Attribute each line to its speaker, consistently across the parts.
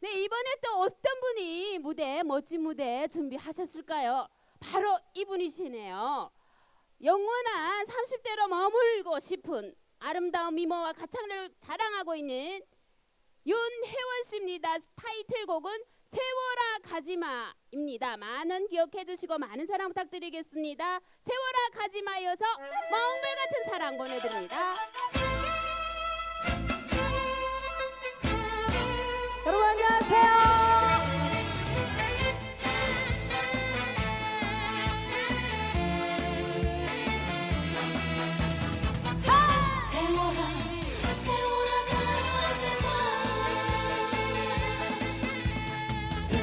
Speaker 1: 네, 이번에 또 어떤 분이 무대, 멋진 무대 준비하셨을까요? 바로 이분이시네요. 영원한 30대로 머물고 싶은 아름다운 미모와 가창을 자랑하고 있는 윤혜원 씨입니다. 타이틀곡은 세월아 가지마입니다. 많은 기억해 주시고 많은 사랑 부탁드리겠습니다. 세월아 가지마여서 멍벨 같은 사랑 보내드립니다.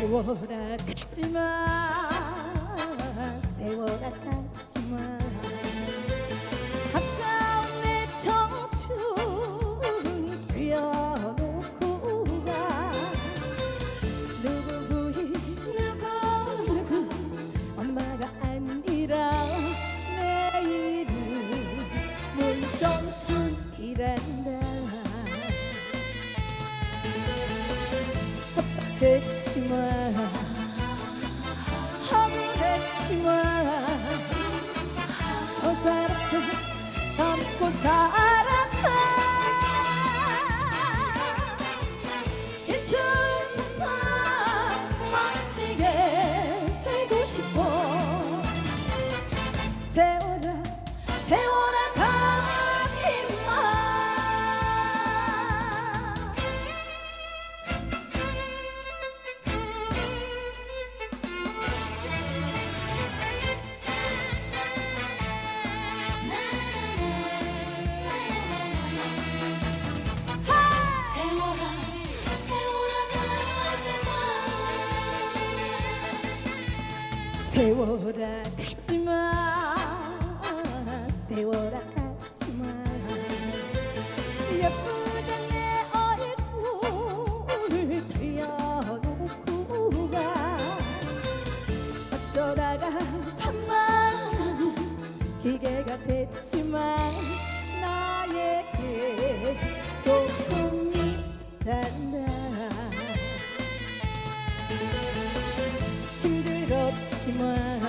Speaker 2: 세월아 가지마
Speaker 3: 세월아 가지마 아까운 내 청춘 뛰어놓고 가 누구
Speaker 2: 누구
Speaker 3: 엄마가 아니라. 내일은 문정순이란다 헛되지마 허물했지마 어따라서 담고 자랐다
Speaker 2: 이줄 세상 멋지게 살고 싶어
Speaker 3: 세월아
Speaker 2: 가지마 세월아 가지마
Speaker 3: 예쁘던 내 얼굴 들여놓고 가 어쩌다가
Speaker 2: 밤만
Speaker 3: 기계가 됐지만 힘들었지만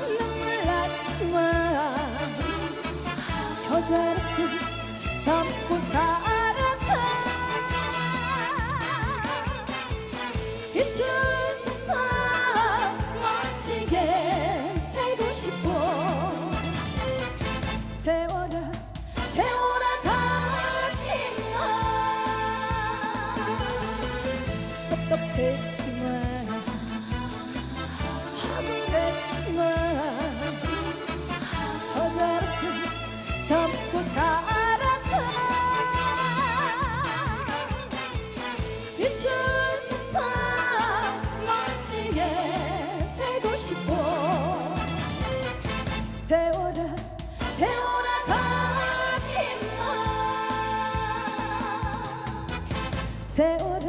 Speaker 3: 눈물 났지만 여자로서 담고 자랐다
Speaker 2: 이줄 세상 멋지게 살고 싶어.
Speaker 3: 세월아
Speaker 2: 세월아 가지마.
Speaker 3: 섭섭했지만 미친 세상 멋지게 살고 싶어.
Speaker 2: 세월아 세월아 가지마 세월아.